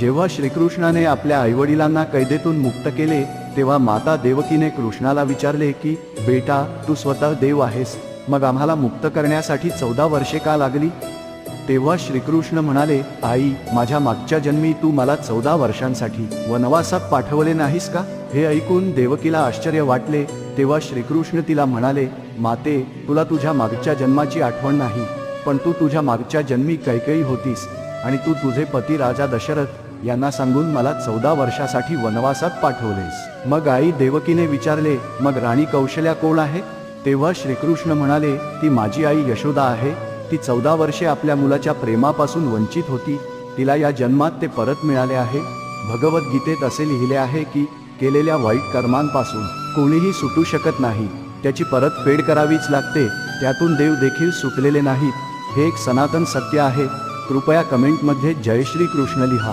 जेव्हा श्रीकृष्णाने आपल्या आईवडिलांना कैदेतून मुक्त केले तेव्हा माता देवकीने कृष्णाला विचारले की बेटा तू स्वतः देव आहेस. मग आम्हाला मुक्त करण्यासाठी चौदा वर्षे का लागली? तेव्हा श्रीकृष्ण म्हणाले आई माझ्या मागच्या जन्मी तू मला चौदा वर्षांसाठी वनवासात पाठवले नाहीस का? हे ऐकून देवकीला आश्चर्य वाटले. तेव्हा श्रीकृष्ण तिला म्हणाले माते तुला तुझ्या मागच्या जन्माची आठवण नाही पण तू तुझ्या मागच्या जन्मी कैकई होतीस आणि तू तुझे पती राजा दशरथ यांना सांगून मला चौदा वर्षासाठी वनवासात पाठवलेस. मग आई देवकीने विचारले मग राणी कौशल्या कोण आहे? तेव्हा श्रीकृष्ण म्हणाले ती माझी आई यशोदा आहे. ती चौदा वर्षे आपल्या मुलाच्या प्रेमापासून वंचित होती. तिला या जन्मात ते परत मिळाले आहे. भगवद्गीतेत असे लिहिले आहे की केलेल्या वाईट कर्मांपासून कोणीही सुटू शकत नाही. त्याची परतफेड करावीच लागते. त्यातून देव देखील सुटलेले नाहीत. हे एक सनातन सत्य आहे. कृपया कमेंटमध्ये जय श्री कृष्ण लिहा.